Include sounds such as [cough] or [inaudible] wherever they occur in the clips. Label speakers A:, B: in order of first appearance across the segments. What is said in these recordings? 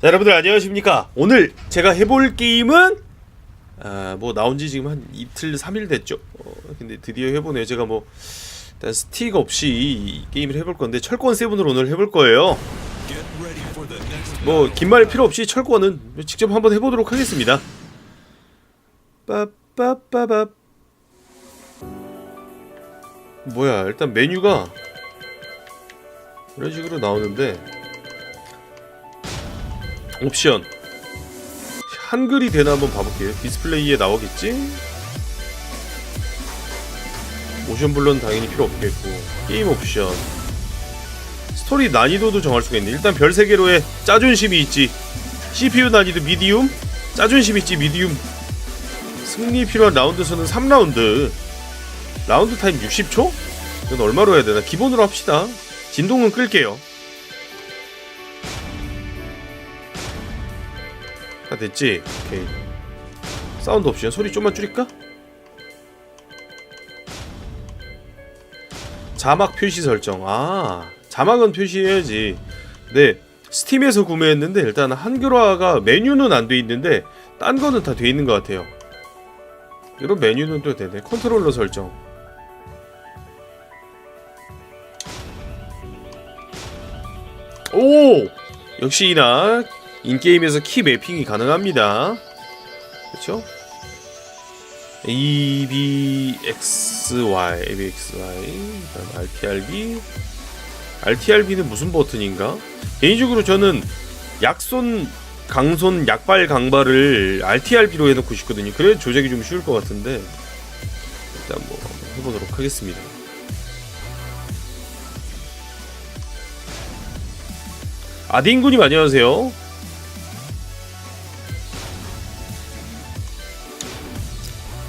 A: 자, 여러분들 안녕하십니까? 오늘 제가 해볼 게임은 아, 뭐 나온 지 지금 한 이틀 3일 됐죠. 어, 근데 드디어 해보네요. 제가 뭐 일단 스틱 없이 이 게임을 해볼 건데 철권 세븐으로 오늘 해볼 거예요. 뭐 긴 말 필요 없이 철권은 직접 한번 해보도록 하겠습니다. 빠빠빠밥 뭐야 일단 메뉴가 이런 식으로 나오는데 옵션. 한글이 되나 한번 봐볼게요. 디스플레이에 나오겠지? 모션 블러는 당연히 필요 없겠고. 게임 옵션. 스토리 난이도도 정할 수가 있네. 일단 별 3개로의 짜존심이 있지. CPU 난이도 미디움 짜존심 있지 미디움. 승리 필요한 라운드 수는 3라운드. 라운드 타임 60초? 이건 얼마로 해야 되나? 기본으로 합시다. 진동은 끌게요 다 됐지? 오케이 사운드 옵션 소리 좀만 줄일까? 자막 표시 설정. 아 자막은 표시해야지. 네 스팀에서 구매했는데 일단 한글화가 메뉴는 안 돼 있는데 딴 거는 다 돼 있는 것 같아요. 이런 메뉴는 또 되네. 컨트롤러 설정. 오! 역시나 인게임에서 키 매핑이 가능합니다. 그렇죠? ABXY, ABXY, RTRB, RTRB는 무슨 버튼인가? 개인적으로 저는 약손, 강손, 약발, 강발을 RTRB로 해놓고 싶거든요. 그래 조작이 좀 쉬울 것 같은데 일단 뭐 해보도록 하겠습니다. 아딘군님 안녕하세요.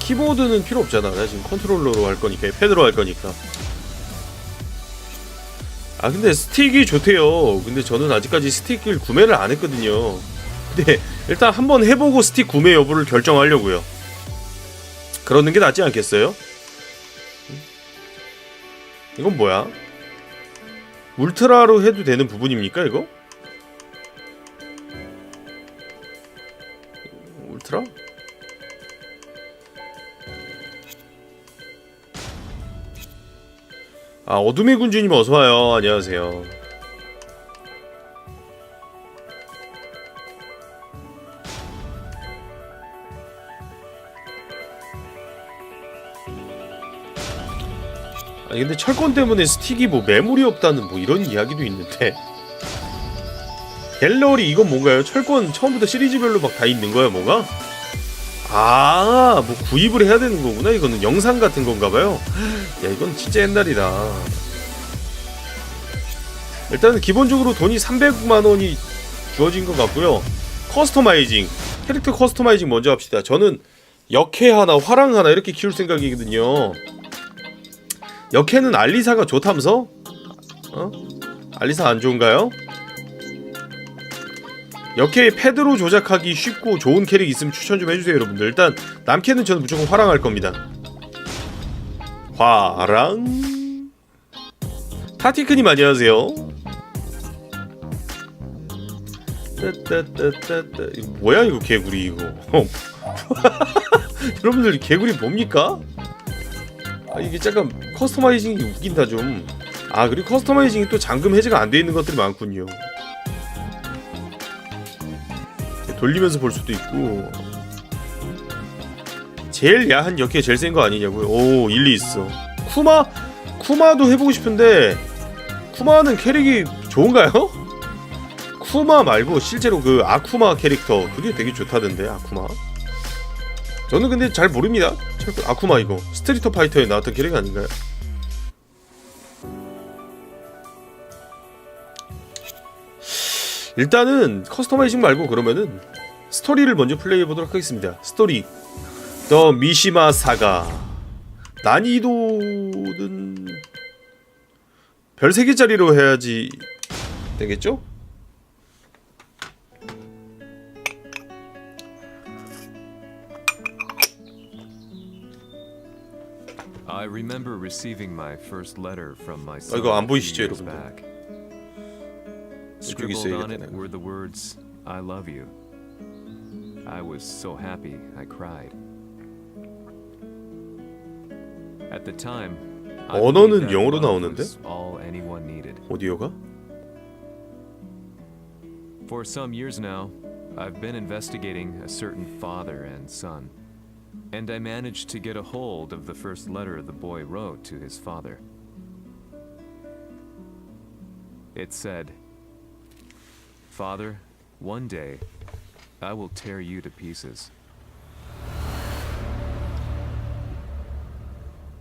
A: 키보드는 필요 없잖아. 나 지금 컨트롤러로 할 거니까, 패드로 할 거니까. 아, 근데 스틱이 좋대요. 근데 저는 아직까지 스틱을 구매를 안 했거든요. 근데 일단 한번 해보고 스틱 구매 여부를 결정하려고요. 그러는 게 낫지 않겠어요? 이건 뭐야? 울트라로 해도 되는 부분입니까, 이거? 아 어둠의 군주님 어서와요 안녕하세요 아니 근데 철권 때문에 스틱이 뭐 매물이 없다는 뭐 이런 이야기도 있는데 갤러리 이건 뭔가요? 철권 처음부터 시리즈별로 막 다 있는 거야 뭐가? 아, 뭐 구입을 해야 되는 거구나. 이거는 영상 같은 건가 봐요. 야, 이건 진짜 옛날이다. 일단은 기본적으로 돈이 300만 원이 주어진 것 같고요. 커스터마이징. 캐릭터 커스터마이징 먼저 합시다. 저는 역해 하나, 화랑 하나 이렇게 키울 생각이거든요. 역해는 알리사가 좋다면서? 어? 알리사 안 좋은가요? 역해 패드로 조작하기 쉽고 좋은 캐릭 있으면 추천 좀 해주세요 여러분들. 일단 남캐는 저는 무조건 화랑할 겁니다. 화랑. 타티크님 안녕하세요. 따따따따따 뭐야 이거 개구리 이거. [laughs] 여러분들 개구리 뭡니까? 아 이게 잠깐 커스터마이징이 웃긴다 좀 아 그리고 커스터마이징이 또 잠금 해제가 안 돼 있는 것들이 많군요 돌리면서 볼 수도 있고 제일 야한 역해 제일 센 거 아니냐고요? 오 일리 있어 쿠마 쿠마도 해보고 싶은데 쿠마는 캐릭이 좋은가요? 쿠마 말고 실제로 그 아쿠마 캐릭터 그게 되게 좋다던데 아쿠마 저는 근데 잘 모릅니다 아쿠마 이거 스트리터 파이터에 나왔던 캐릭 아닌가요? 일단은 커스터마이징 말고 그러면은 스토리를 먼저 플레이해 보도록 하겠습니다. 스토리 더 미시마 사가 난이도는 별 3개짜리로 해야지 되겠죠?
B: I remember receiving my first letter from my
A: 아,
B: son
A: 이거 안 보이시죠, 여러분들?
B: back.
A: 이쪽에
B: Scribbled on
A: 있어야겠다.
B: it
A: 내가.
B: were the words I love you. I was so happy I cried. At the time, I
A: 언어는
B: believed that
A: 영어로
B: love
A: 나오는데?
B: was all anyone needed.
A: 오디오가?
B: For some years now, I've been investigating a certain father and son, and I managed to get a hold of the first letter the boy wrote to his father. It said, Father, one day I will tear you to pieces.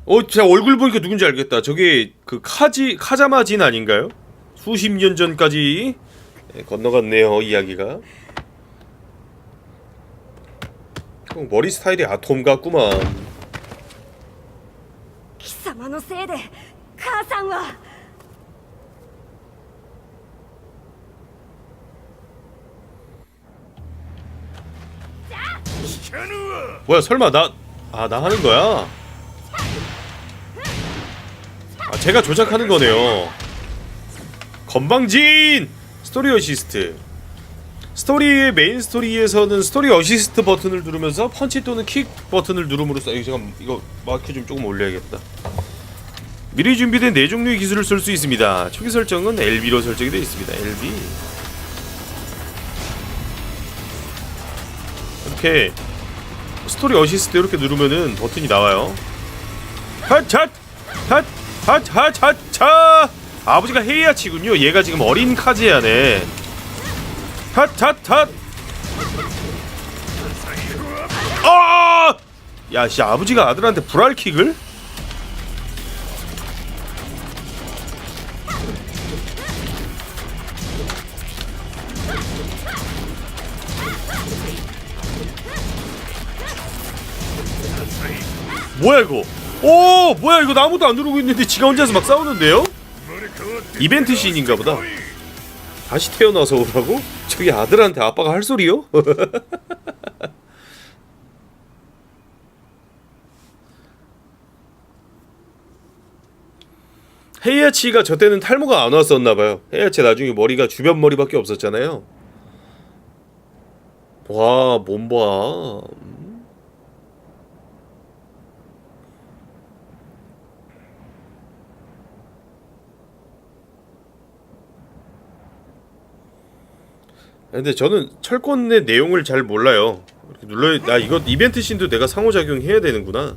A: 어, 제가 얼굴 보니까 누군지 알겠다. 저게 그 카지 카자마진 아닌가요? 수십 년 전까지 예, 건너갔네요 이야기가. 형, 머리 스타일이 아톰 같구만.
C: 貴様のせいで母さんは
A: 뭐야 설마 나 아 나 하는 거야? 아 제가 조작하는 거네요. 건방진 스토리 어시스트. 스토리의 메인 스토리에서는 스토리 어시스트 버튼을 누르면서 펀치 또는 킥 버튼을 누름으로써 이거 제가 이거 마크 좀 조금 올려야겠다. 미리 준비된 네 종류의 기술을 쓸 수 있습니다. 초기 설정은 LB로 설정이 되어 있습니다. LB. 이렇게 스토리 어시스트 이렇게 누르면은 버튼이 나와요. 핫샷! 핫! 핫! 핫! 핫! 차! 아버지가 헤이아치군요. 얘가 지금 어린 카즈야네. 핫! 핫! 핫! 아! 야, 씨 아버지가 아들한테 불알킥을? 뭐야 이거? 오 뭐야 이거 나 아무도 안 누르고 있는데 지가 혼자서 막 싸우는데요? 이벤트 씬인가 보다. 다시 태어나서 오라고? 저기 아들한테 아빠가 할 소리요? [laughs] 헤이아치가 저 때는 탈모가 안 왔었나 봐요. 헤이아치 나중에 머리가 주변 머리밖에 없었잖아요. 와, 몸 봐. 근데 저는 철권의 내용을 잘 몰라요. 이렇게 눌러 나 이거 이벤트 씬도 내가 상호작용 해야 되는구나.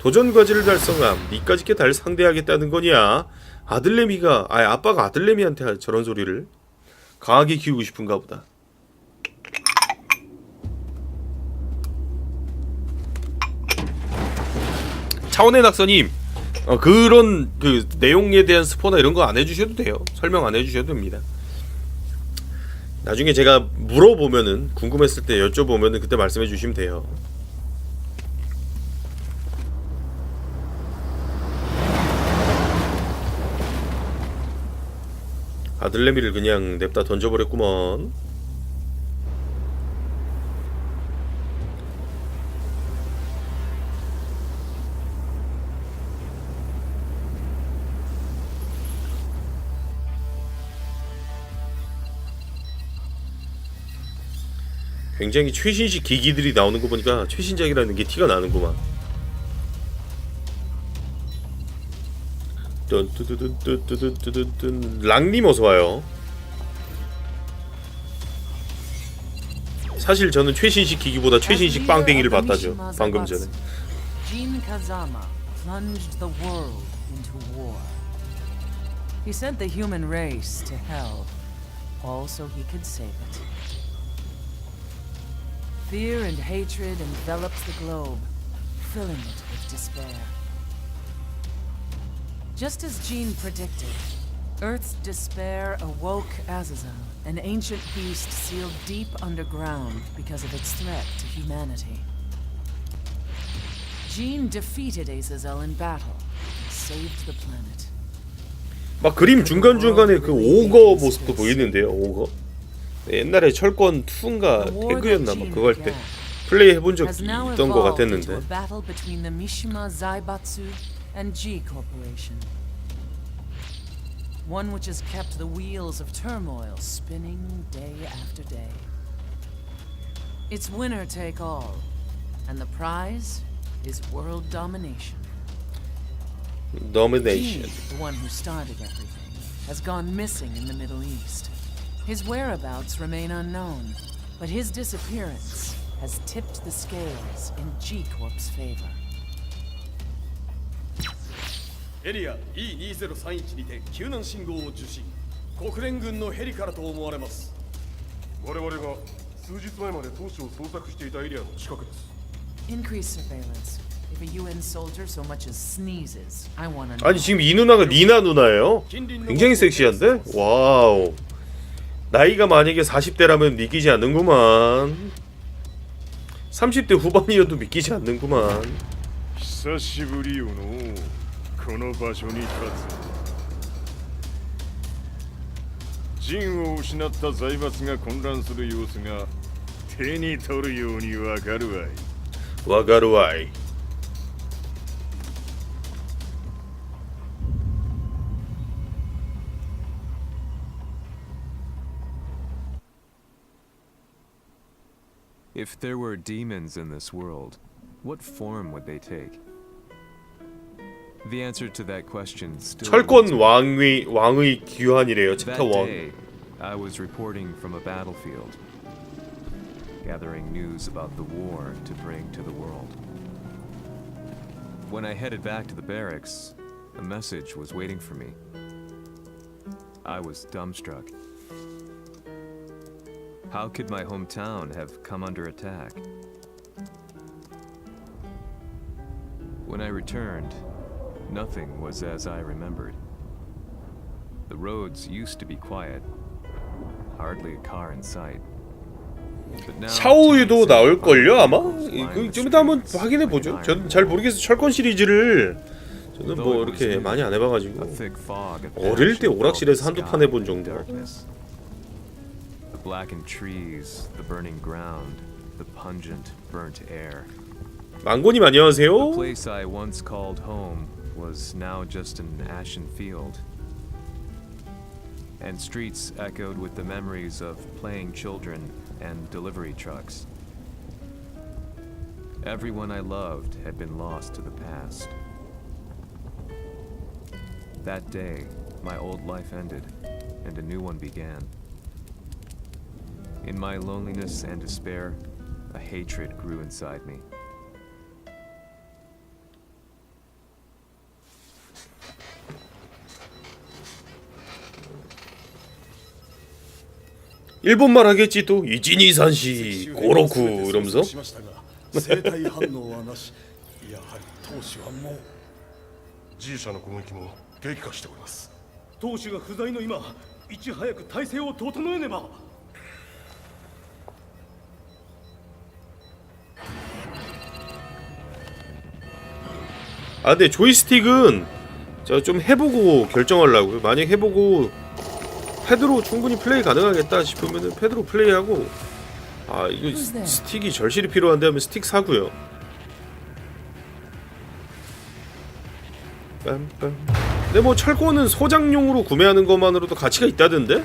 A: 도전 과제를 달성함. 니까지 게달 상대하겠다는 거냐? 아들내미가 아 아빠가 아들내미한테 저런 소리를 강하게 키우고 싶은가 보다. 차원의 낙서님 어, 그런 그 내용에 대한 스포나 이런 거 안 해주셔도 돼요. 설명 안 해주셔도 됩니다. 나중에 제가 물어보면은 궁금했을 때 여쭤보면은 그때 말씀해 주시면 돼요. 아들내미를 그냥 냅다 던져버렸구먼. 굉장히 최신식 기기들이 나오는 거 보니까 최신작이라는 게 티가 나는구만. 랑님 어서 와요. 사실 저는 최신식 기기보다 최신식 빵땡이를 봤다죠. 방금 전에.
D: Fear and hatred enveloped the globe, filling it with despair. Just as Jean predicted, Earth's despair awoke Azazel, an ancient beast sealed deep underground because of its threat to humanity. Jean defeated Azazel in battle and saved the planet.
A: 막 그림 중간 중간에 그 오거 모습도 보이는데요. 오거. 네, 옛날에 철권 2인가
D: The war that
A: 태그였나 막 그거 할 때 플레이 해본 적 있던 것 같았는데.
D: a battle between the Mishima Zaibatsu and G Corporation. One which has kept the wheels of turmoil spinning day after day. It's winner take all. And the prize is world domination.
A: Domination.
D: He, the one who started everything, has gone missing in the Middle East. His whereabouts remain unknown, but his disappearance has tipped the scales in G Corp's favor.
E: エリア E2031 にて救難信号を受信国連軍のヘリからと思われます
F: 我々が数日前まで当初を捜索していたエリアの近くです
D: Increase surveillance. If a UN soldier so much as sneezes, I want to know.
A: 아니 지금 이 누나가 리나 누나예요? 굉장히 섹시한데? 와우. 나이가 만약에 40대라면 믿기지 않는구만. 30대 후반이어도 믿기지 않는구만.
F: 久しぶりよのこの場所に立つ陣を失った財閥が混乱する様子が手に取るようにわかるわい
A: 와가루아이.
B: If there were demons in this world, what form would they take? The answer to that question still
A: 철권
B: eludes me.
A: 왕의 왕의 귀환이래요. 챕터
B: That
A: 1.
B: day, I was reporting from a battlefield, gathering news about the war to bring to the world. When I headed back to the barracks, a message was waiting for me. I was dumbstruck. How could my hometown have come under attack? When I returned, nothing was as I remembered. The roads used to be quiet. Hardly a car in sight.
A: 샤오유도
B: tanks and
A: 나올 걸요 아마. 그
B: the
A: 좀 이따 한번
B: streets
A: 확인해
B: with
A: 보죠.
B: iron
A: 저는 잘 모르겠어요. 철권 시리즈를 저는 뭐 이렇게 많이 안 해봐가지고 어릴 때 오락실에서 한두 판 해본 정도.
B: darkness. The blackened trees, the burning ground, the pungent burnt air.
A: 망고님
B: The
A: 안녕하세요.
B: place I once called home was now just an ashen field. And streets echoed with the memories of playing children and delivery trucks. Everyone I loved had been lost to the past. That day, my old life ended, and a new one began. In my loneliness and despair, a hatred grew inside me.
A: 일본말 하겠지 또 이진이산시 고로쿠 이러면서
E: しましたが生体反応はなしやはり当主はもう
F: G 社の攻撃も激化しております
E: 当主が不在の今いち早く体制を整えねば
A: 아 근데 조이스틱은 제가 좀 해보고 결정하려고요. 만약 해보고 패드로 충분히 플레이 가능하겠다 싶으면은 패드로 플레이하고 아 이거
D: Who's there?
A: 스틱이 절실히 필요한데 하면 스틱 사고요. 빰빰. 근데 뭐 철권은 소장용으로 구매하는 것만으로도 가치가 있다던데?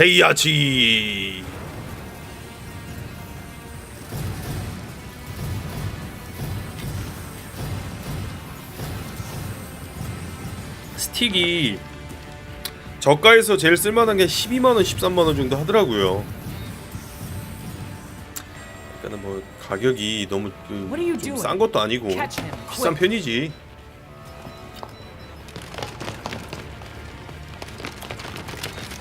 A: 헤이야치. 스틱이 저가에서 제일 쓸만한 게 12만원, 13만원 정도 하더라고요. 그러니까 뭐 가격이 너무 그 싼 것도 아니고 비싼. 편이지.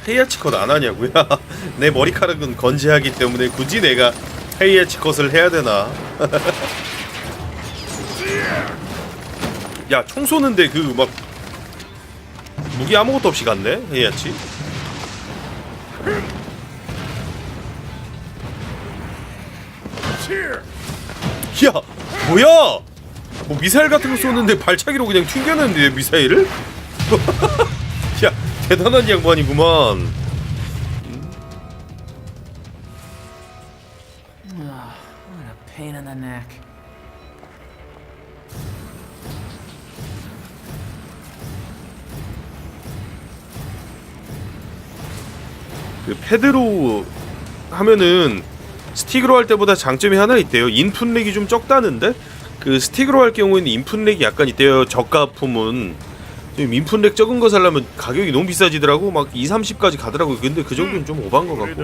A: 헤이아치 컷 안 하냐고요? [laughs] 내 머리카락은 건재하기 때문에 굳이 내가 헤이아치 컷을 해야 되나? [laughs] 야, 총 쏘는데 그 막 무기 아무것도 없이 갔네. 헤이아치. 야, 뭐야? 뭐 미사일 같은 거 쏘는데 발차기로 그냥 튕겨냈는데 미사일을? [laughs] 야, 대단한 양반이구만. 그 패드로 하면은 스틱으로 할 때보다 장점이 하나 있대요. 인풋렉이 좀 적다는데 그 스틱으로 할 경우에는 인풋렉이 약간 있대요. 저가품은 지금 인풋렉 적은 거 살려면 가격이 너무 비싸지더라고. 막 2, 30까지 가더라고요. 근데 그 정도는 좀 오반 것 같고.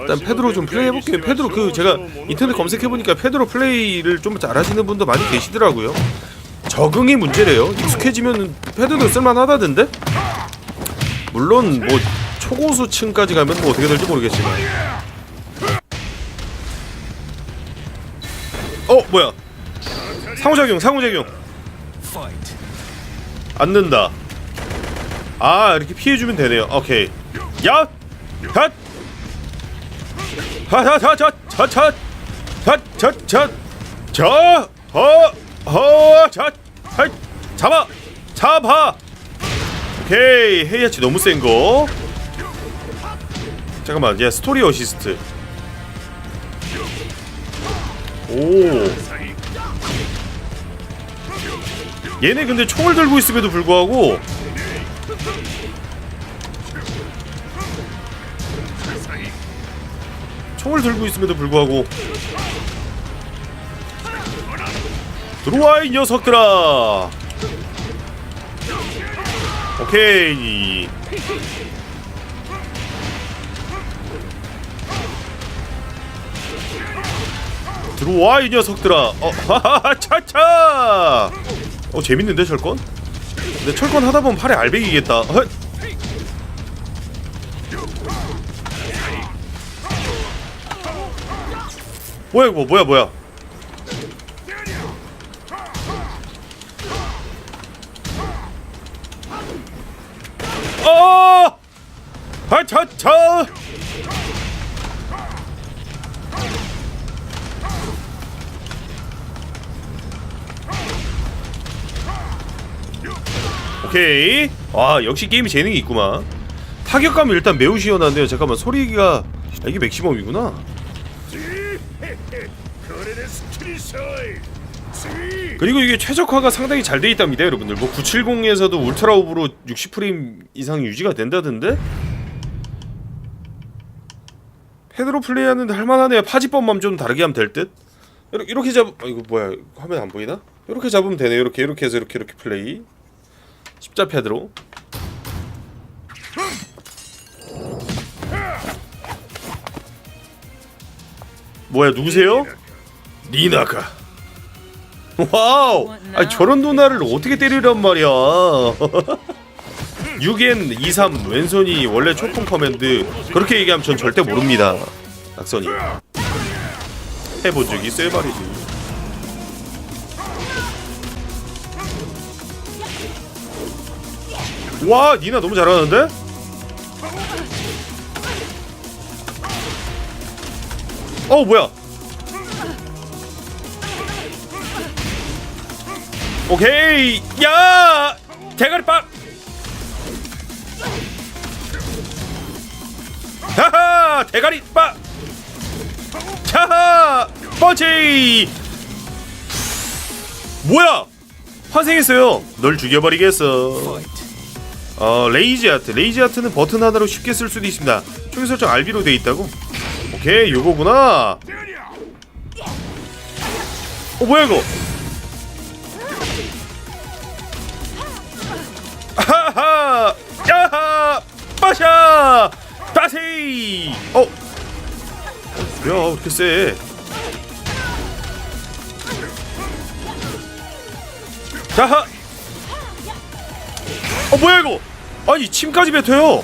A: 일단 패드로 좀 플레이 해볼게요. 패드로 그 제가 인터넷 검색해 보니까 패드로 플레이를 좀 잘하시는 분도 많이 계시더라고요. 적응이 문제래요. 익숙해지면 패드도 쓸만하다던데. 물론 뭐 초고수층까지 가면 뭐 어떻게 될지 모르겠지만. 어 뭐야? 상호작용 상호작용. 앉는다. 아 이렇게 피해주면 되네요. 오케이. 야, 핫. 하하하하하하하하하하하하하하하 잡아 잡아 오케이 헤이아치 너무 센거 잠깐만 얘 스토리 어시스트. 오. 얘네 근데 총을 들고 있음에도 불구하고 총을 들고 있음에도 불구하고 들어와 이 녀석들아. 오케이 들어와 이 녀석들아 어 하하하 차차 어 재밌는데 철권? 근데 철권 하다 보면 팔에 알배기겠다 헛. 뭐야 이거 뭐야 뭐야 어! 아차차 오케이. 와 역시 게임이 재능이 있구만. 타격감이 일단 매우 시원한데요. 잠깐만 소리가 아, 이게 맥시멈이구나. 그리고 이게 최적화가 상당히 잘 돼 있답니다 여러분들. 뭐 970에서도 울트라 오브로 60프레임 이상 유지가 된다던데? 패드로 플레이하는데 할만하네요. 파지법만 좀 다르게 하면 될 듯? 이렇게, 이렇게 잡... 아 이거 뭐야? 화면 안 보이나? 이렇게 잡으면 되네요 이렇게 이렇게 해서 이렇게 이렇게 플레이 십자 패드로. 뭐야 누구세요? 니나가. 와우! 아니 저런 누나를 어떻게 때리란 말이야. [laughs] 6N 23 왼손이 원래 초풍 커맨드. 그렇게 얘기하면 전 절대 모릅니다. 낙선이. 해본 적이 있어요 말이지 와 니나 너무 잘하는데? 어 뭐야? 오케이. 야! 대가리 빵 하하! 대가리 빵 자하! 펀치! 뭐야? 환생했어요. 널 죽여버리겠어 어 레이지 아트. 레이지 아트는 버튼 하나로 쉽게 쓸 수도 있습니다. 초기 설정 RB로 돼 있다고? 오케이 요거구나. 어 뭐야 이거? 하하! 야하! 빠샤! 다시 어? 왜 이렇게 세? 자하! 어 뭐야 이거 아니 침까지 뱉어요.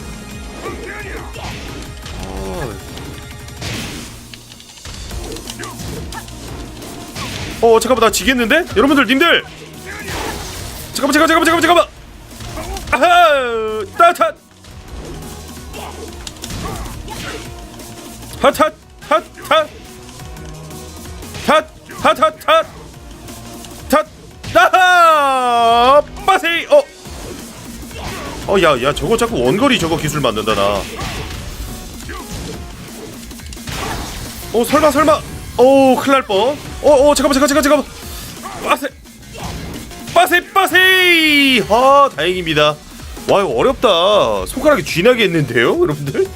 A: 아. 어 잠깐만 나 지겠는데? 여러분들 님들! 잠깐만 잠깐만 잠깐만 잠깐만 아하! 따뜻 핫핫 핫핫! 핫핫핫핫! 탓 나하! 빠세이! 어 어, 야, 야, 저거 자꾸 원거리 저거 기술 만든다, 나. 어, 설마, 설마. 어, 큰일 날 뻔. 어, 어, 잠깐만, 잠깐만, 잠깐만. 빠세. 빠세, 빠세. 아, 다행입니다. 와, 이거 어렵다. 손가락이 쥐나게 했는데요, 여러분들?